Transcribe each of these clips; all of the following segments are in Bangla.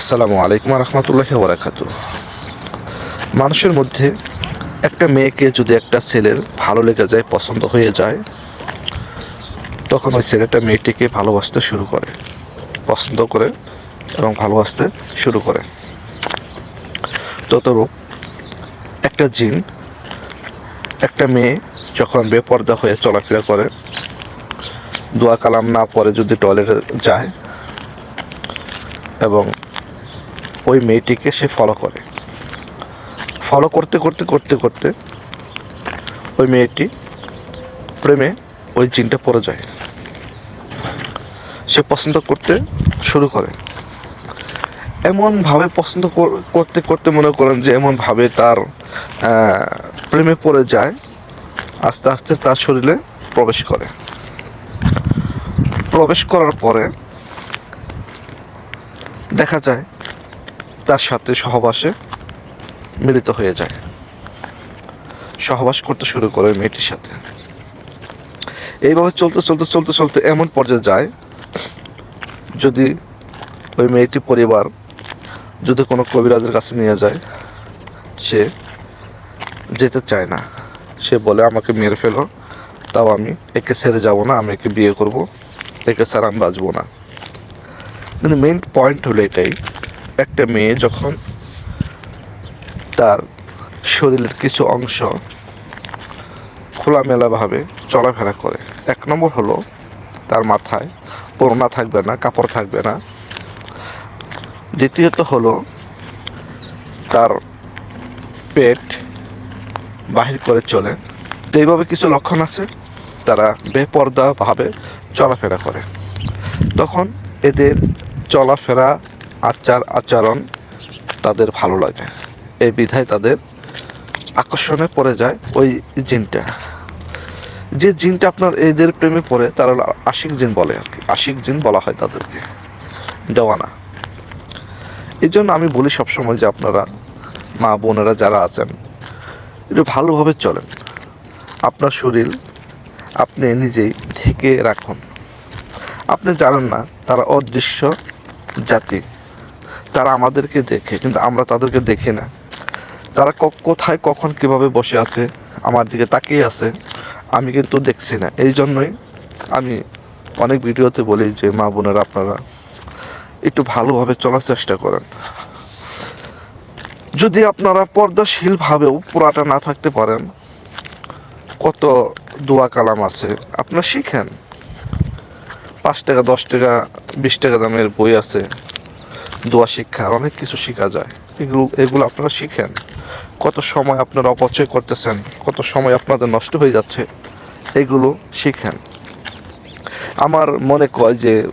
আসসালামু আলাইকুম রহমতুল্লাহ বরাকাত মানুষের মধ্যে একটা মেয়েকে যদি একটা ছেলের ভালো লেগে যায়, পছন্দ হয়ে যায়, তখন ওই ছেলেটা মেয়েটিকে ভালোবাসতে শুরু করে, পছন্দ করে এবং ভালোবাসতে শুরু করে। ততরূপ একটা জিন, একটা মেয়ে যখন বেপর্দা হয়ে চলাফেরা করে, দোয়া কালাম না পরে যদি টয়লেটে যায় এবং ওই মেয়েটিকে সে ফলো করে। ফলো করতে করতে করতে করতে ওই মেয়েটি প্রেমে ওই জিনটা পড়ে যায়। সে পছন্দ করতে শুরু করে। এমনভাবে পছন্দ করতে করতে মনে করেন যে এমনভাবে তার প্রেমে পড়ে যায়, আস্তে আস্তে তার শরীরে প্রবেশ করে। প্রবেশ করার পরে দেখা যায় তার সাথে সহবাসে মিলিত হয়ে যায়। সহবাস করতে শুরু করে মেয়েটির সাথে। এইভাবে চলতে চলতে চলতে চলতে এমন পর্যায়ে যায়, যদি ওই মেয়েটি পরিবার, যদি কোনো কবিরাজের কাছে নিয়ে যায়, সে যেতে চায় না। সে বলে, আমাকে মেরে ফেলো, তাও আমি একে ছেড়ে যাব না, আমি একে বিয়ে করব, একে ছাড়া আমি বাঁচবো না। কিন্তু মেইন পয়েন্ট হলো এটাই একটা মেয়ে যখন তার শরীরের কিছু অংশ খোলামেলাভাবে চলাফেরা করে, এক নম্বর হলো তার মাথায় করোনা থাকবে না, কাপড় থাকবে না। দ্বিতীয়ত হলো তার পেট বাহির করে চলে। তো এইভাবে কিছু লক্ষণ আছে, তারা বেপর্দাভাবে চলাফেরা করে। তখন এদের চলাফেরা আচার আচরণ তাদের ভালো লাগে। এই বিধায় তাদের আকর্ষণে পড়ে যায় ওই জিনটা। যে জিনটা আপনার এদের প্রেমে পড়ে, তারা আশিক জিন বলে আর কি। আশিক জিন বলা হয় তাদেরকে। দেওয়ানা। এই জন্য আমি বলি সবসময় যে আপনারা, মা বোনেরা যারা আছেন, একটু ভালোভাবে চলেন। আপনার শরীর আপনি নিজেই ঢেকে রাখুন। আপনি জানেন না, তারা অদৃশ্য জাতি। তারা আমাদেরকে দেখে, কিন্তু আমরা তাদেরকে দেখি না। তারা কোথায়, কখন, কীভাবে বসে আছে, আমার দিকে তাকিয়ে আছে, আমি কিন্তু দেখছি না। এই জন্যই আমি অনেক ভিডিওতে বলি যে, মা বোনেরা, আপনারা একটু ভালোভাবে চলার চেষ্টা করেন। যদি আপনারা পর্দাশীলভাবেও পুরাটা না থাকতে পারেন, কত দোয়া কালাম আছে। আপনারা শিখেন। পাঁচ টাকা, দশ টাকা, বিশ টাকা দামের বই আছে। দোয়া শিক্ষা, অনেক কিছু শেখা যায়। এগুলো এগুলো আপনারা শিখেন। কত সময় আপনারা অপচয় করতেছেন, কত সময় আপনাদের নষ্ট হয়ে যাচ্ছে, এগুলো শিখেন। আমার মনে কয় যে,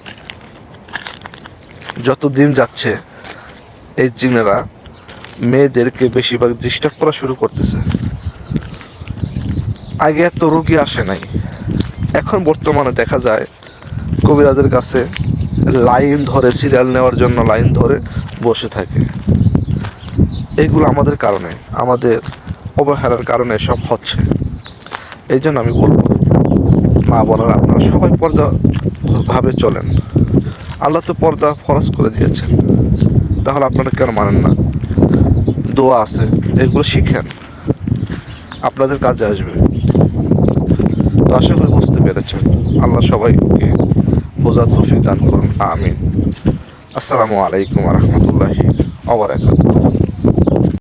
যত দিন যাচ্ছে, এই জিনেরা মেয়েদেরকে বেশিরভাগ ডিস্টার্ব করা শুরু করতেছে। আগে এত রোগী আসে নাই। এখন বর্তমানে দেখা যায়, কবিরাজের কাছে লাইন ধরে সিরিয়াল নেওয়ার জন্য লাইন ধরে বসে থাকে। এগুলো আমাদের কারণে, আমাদের অবহেলার কারণে সব হচ্ছে। এই জন্য আমি বলব, মা বোনেরা আপনারা সবাই পর্দা ভাবে চলেন। আল্লাহ তো পর্দা ফরজ করে দিয়েছেন। তাহলে আপনারা কেন মানেন না? দোয়া আছে, এগুলো শিখেন। আপনাদের কাজে আসবে। তো আশা করি বুঝতে পেরেছেন। আল্লাহ সবাইকে বোঝার তৌফিক দান করুন আমিন আসসালামু আলাইকুম রহমতুল্লাহি আবরাকাতুহ